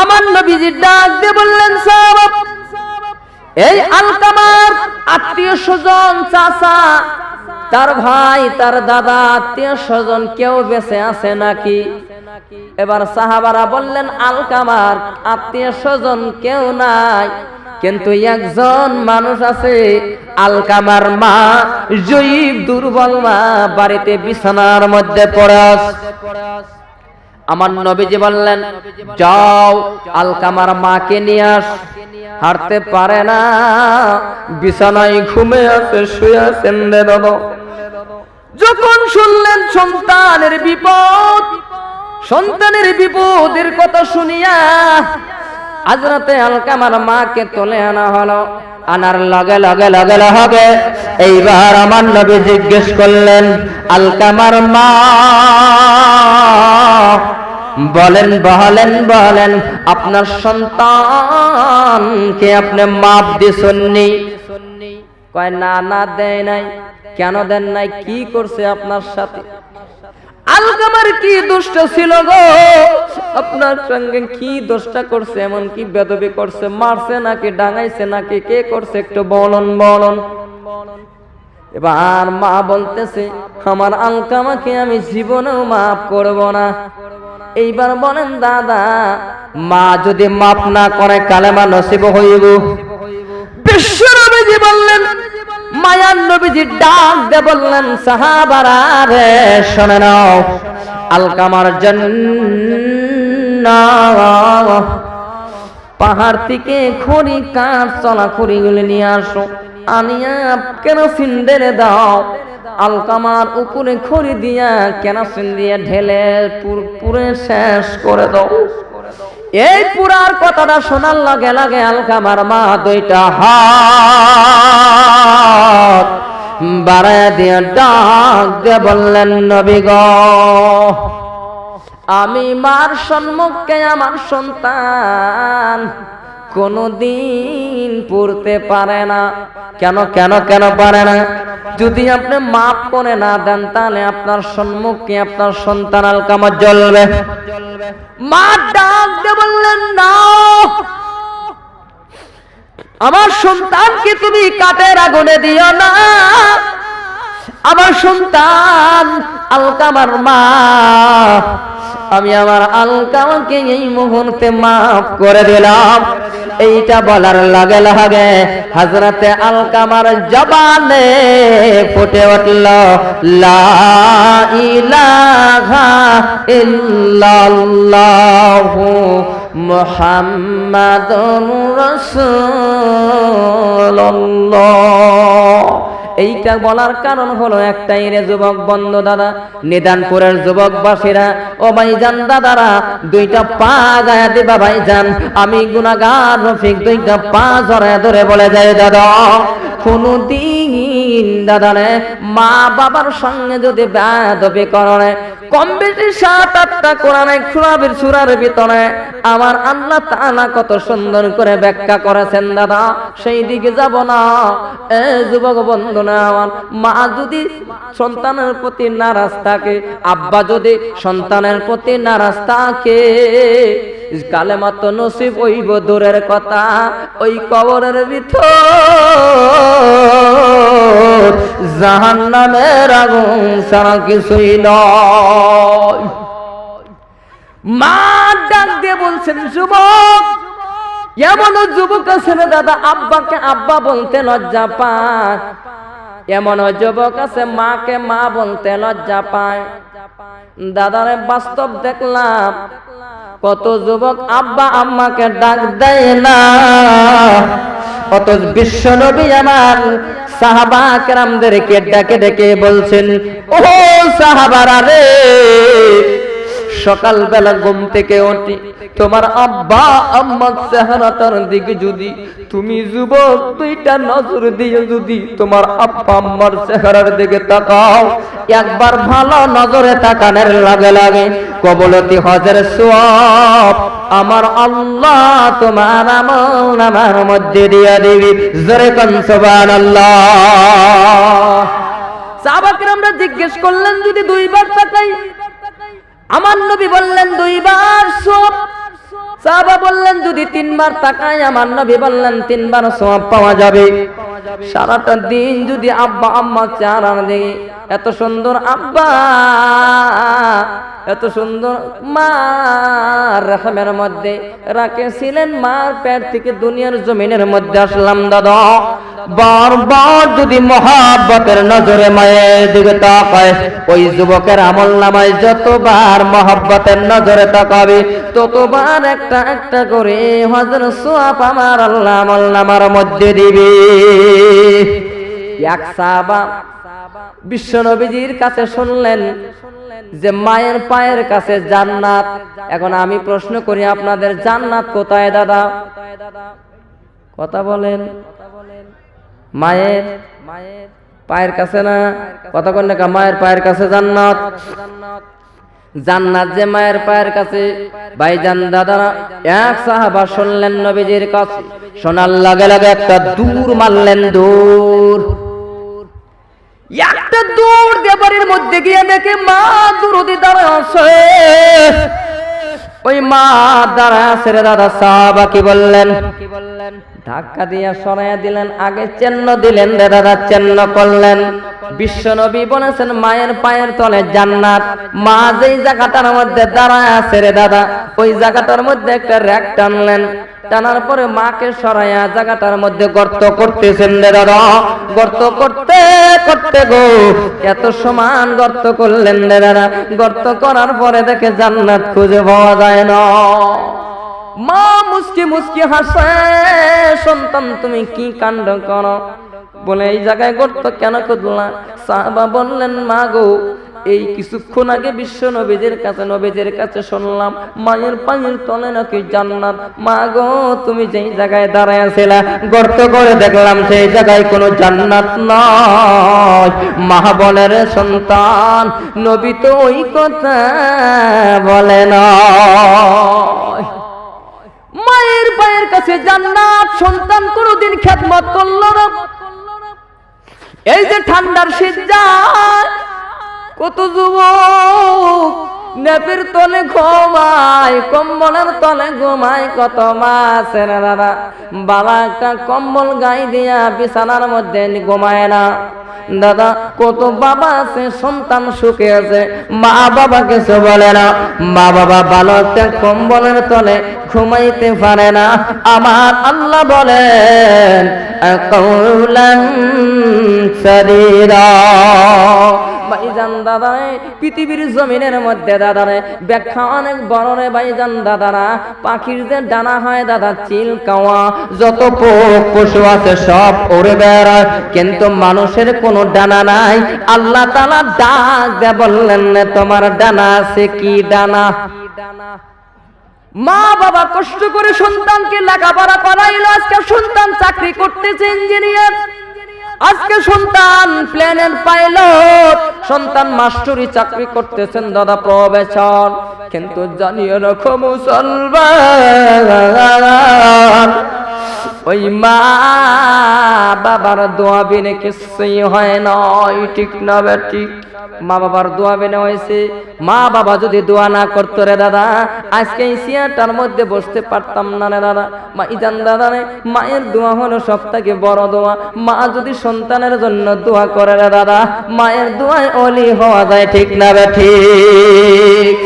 আমার নবীজি ডাক দিয়ে বললেন এই আলকামার আত্মীয় স্বজন, চাচা, তার ভাই, তার দাদা, আত্মীয় স্বজন কেউ বেঁচে আছে নাকি? এবার সাহাবারা বললেন আলকামার আত্মীয় স্বজন কেউ নাই, কিন্তু একজন মানুষ আছে আলকামার মা জয়ীব দুর্বল মা, বাড়িতে বিছানার মধ্যে পড়ে আছে। আমার নবীজি বললেন, যাও, আলকামার মাকে নিয়ে আস। হাঁটতে পারে না। বিছানায় ঘুমে আছে, শুয়ে আছেন রে বাবা যখন শুনলেন সন্তানের বিপদ, সন্তানের বিপদের কথা শুনিয়া আজরাতে আলকামার মাকে তুলে আনা হলো। আনার লগে লগে লগে হবে এইবার আমার নবী জিজ্ঞেস করলেন, আলকামার মা বলেন বলেন বলেন, আপনার সন্তানকে আপনি মাপ দিছুননি কয়, না না, দেয় নাই। কেন দেন নাই? কি করছে আপনার সাথে? আলকামার কি দুষ্ট ছিল গো? আপনার সঙ্গে কি দোষটা করছে এমন কি বেদবি করছে, মারছে নাকি, ডাঙাইছে নাকি, কে করছে একটু বলন বলন। এবার মা বলতেছে, আমার আলকামাকে আমি জীবনেও মাফ করব না। এইবার বলেন, দাদা, মা যদি মাফ না করে কালেমা নসিব হইব। বিশ্বনবীজি বললেন, মায়ার নবীজি ডাক দে বললেন, সাহাবারা রে, শোনে নাও, আলকামার জন্য পাহাড় থেকে খড়ি কাঠ চলা খড়িগুলি নিয়ে আসো। আনিয়া দাও? আলকামার উপরে খড়ি দিয়া কেনাসিন দিয়ে ঢেলে পুর- শেষ করে দাও? এই পুরার কথাটা শোনার লাগে লাগে আলকামার মা দুইটা হাত আমি মার সম্মুখে আমার সন্তান কোনদিন পড়তে পারে না। কেন কেন কেন পারে না? যদি আপনি মাপ করে না দেন, তাহলে আপনার সম্মুখে আপনার সন্তান আলকামা জ্বলবে। মা ডাক দিয়ে বললেন, না। আমার সন্তানকে তুমি কাঠের আগুনে দিও না। আমার সন্তান আলকামার মা। আমি আমার আলকামাকে এই মুহূর্তে মাফ করে দিলাম। এইটা বলার লাগে লাগে হাজরাতে আলকামার জবানে ফুটে উঠল, লা ইলাহা ইল্লাল্লাহু মুহাম্মাদুর রাসূলুল্লাহ। এইটা বলার কারণ হলো একটাই রে যুবক বন্ধ দাদা, নিদানপুরের যুবকবাসীরা, ও ভাইজান দাদারা, দুইটা পা গায়া দিবা ভাইজান, আমি গুনাগার রফিক, দুইটা পা জড়ায় ধরে বলে যায়, দাদা কোনো দিন দাদারে, মা বাবার সঙ্গে যদি বেদবি করে কম বেশি সাত আটটা কোরআনে সুরাবের সুরার ভিতরে আমার আল্লাহ তাআলা কত সুন্দর করে ব্যাখ্যা করেছেন, দাদা। সেই দিকে যাব না। এ যুবক বন্ধু না আমার, মা যদি সন্তানের প্রতি নারাজ থাকে, আব্বা যদি সন্তানের প্রতি নারাজ থাকে কালে মাত্র নসিব হইব দূরের কথা, ওই কবরের ভিতর। জাহান নামের আগুন সারা কিছুই নয়। মা ডাক দিয়ে বলছেন, যুবক, এমন যুবক আছে দাদা, আব্বাকে আব্বা বলতে লজ্জা পায়। এমন যুবক আছে, মাকে মা বলতে লজ্জা পায়। দাদারে বাস্তব দেখলাম কত যুবক আব্বা আম্মাকে ডাক দেয় না। কত বিশ্ব নবী আমার সাহাবা কেরামদেরকে ডেকে ডেকে বলছেন ও সাহাবারা রে সকালবেলা ঘুম থেকে উঠি তোমার আব্বা আম্মার চেহারাটার দিকে যদি, তুমি যুবক, দুইটা নজর দিয়ে যদি তোমার আব্বা, আম্মার চেহারার দিকে তাকাও, একবার ভালো নজরে তাকানোর লাগে লাগে। কবলতি হজের সব আমার আল্লাহ তোমার আমল আমার মধ্যে দিয়া দিবি। জোরে কন, সুবহানাল্লাহ। সাহাবাকে আমরা জিজ্ঞেস করলেন, যদি দুইবার তাকাই আমার নবী বললেন দুইবার সব। সাহাবা বললেন, যদি তিনবার তাকাই, আমার নবী বললেন, তিনবার সওয়াব পাওয়া যাবে। সারাটা দিন যদি আব্বা, আম্মা চার দেখি, এত সুন্দর আব্বা, এত সুন্দর মা রেখমের মধ্যে রাখেছিলেন, মার পেট থেকে দুনিয়ার জমিনের মধ্যে আসলাম, দাদা। বারবার যদি মহাব্বতের নজরে মায়ের দিকে তাকায়, ওই যুবকের আমল নামায় যতবার মহাব্বতের নজরে তাকাবে, ততবার একটা একটা করে হজর সোয়াব আমার আল্লাহ আমল নামার মধ্যে দিবে। এক নবীজির কাছে শুনলেন যে মায়ের পায়ের কাছে জান্নাত। এখন আমি প্রশ্ন করি, আপনাদের জান্নাত কোথায় দাদা? কথা বলেন। মায়ের মায়ের পায়ের কাছে না? কথা কোন না মায়ের পায়ের কাছে জান্নাত? জান্নাত যে মায়ের পায়ের কাছে। ভাইজান, দাদারা, এক সাহাবা শুনলেন নবীজির কাছে। শোনার লাগে লাগে একটা দূর মারলেন দূর। একটা দূর দিয়ে বাড়ির মধ্যে গিয়ে দেখে মা দুরুদি দাঁড়া আছে। ওই মা দাঁড়া ছেড়ে দাদা সাহাবা কি বললেন কি বললেন? ধাক্কা দিয়ে সরাইয়া দিলেন, আগে চেন্ন দিলেন রে দাদা, চেন্ন করলেন। বিশ্ব নবী বলেছেন মায়ের পায়ের তলে জান্নাত। মা যেই জায়গাটার মধ্যে দাঁড়ায় আছে রে দাদা ওই জায়গাটার মধ্যে একটা র্যাক টানলেন। টানার পরে মাকে সরাইয়া জায়গাটার মধ্যে গর্ত করতেছেন রে দাদা। গর্ত করতে করতে গো এত সমান গর্ত করলেন রে দাদা। গর্ত করার পরে দেখে জান্নাত খুঁজে পাওয়া যায় না। মা মুসকি মুসকি হাসে সন্তান তুমি কি কাণ্ড করো? বলে, এই জায়গায় গর্ত কেন খুঁজলা সাহাবা বললেন মা গো এই কিছুক্ষণ আগে বিশ্ব নবীজের কাছে নবীজের কাছে শুনলাম, মায়ের পায়ের তলে নাকি জান্নাত। মা গো তুমি যেই জায়গায় দাঁড়ায় আছিলা, গর্ত করে দেখলাম সেই জায়গায় কোনো জান্নাত নয়। মা বলে রে সন্তান, নবী তো ওই কথা বলে না। মায়ের পায়ের কাছে জান্নাত, সন্তান কোনোদিন খেদমত করল না। এই যে ঠান্ডার শীত কত যুবক নেপের তলে ঘুমায়, কম্বলের তলে ঘুমায়, কত মাসের দাদা, বাবা একটা কম্বল গাই দিয়া বিছানার মধ্যে ঘুমায় না। দাদা, কত বাবা আছে, সন্তান সুখে আছে, মা বাবা কিছু বলে না। মা বাবা ভালো একটা কম্বলের তলে ঘুমাইতে পারে না। আমার আল্লাহ বলেন পৃথিবীর জমিনের মধ্যে দাদারে ব্যাখ্যা অনেক দাদারা, পাখির যে ডানা হয় দাদা পশু আছে সব বেড়ায়, কিন্তু মানুষের কোনো ডানা নাই। আল্লাহ তালা ডাক দে বললেন তোমার ডানা আছে কি ডানা? মা বাবা কষ্ট করে সন্তানকে লেখাপড়া করাইলো, আজকে সন্তান চাকরি করতেছে ইঞ্জিনিয়ার। আজকে সন্তান প্লেনের পাইলট। সন্তান মাস্টরি চাকরি করতেছেন দাদা প্রবেশন কিন্তু জানিয়ে রাখো মুসলমান। ওই মা বাবার দোয়া বিনে কিছুই হয় নয় ঠিক না ঠিক। মা বাবার দোয়া বেনে হয়েছে। মা বাবা যদি দোয়া না করতো রে দাদা, আজকে এই চেয়ারটার মধ্যে বসতে পারতাম না রে দাদা। মা, ইজান দাদা রে, মায়ের দোয়া হলো সব থেকে বড় দোয়া। মা যদি সন্তানের জন্য দোয়া করে রে দাদা, মায়ের দোয়ায় অলি হওয়া যায় ঠিক না বে ঠিক।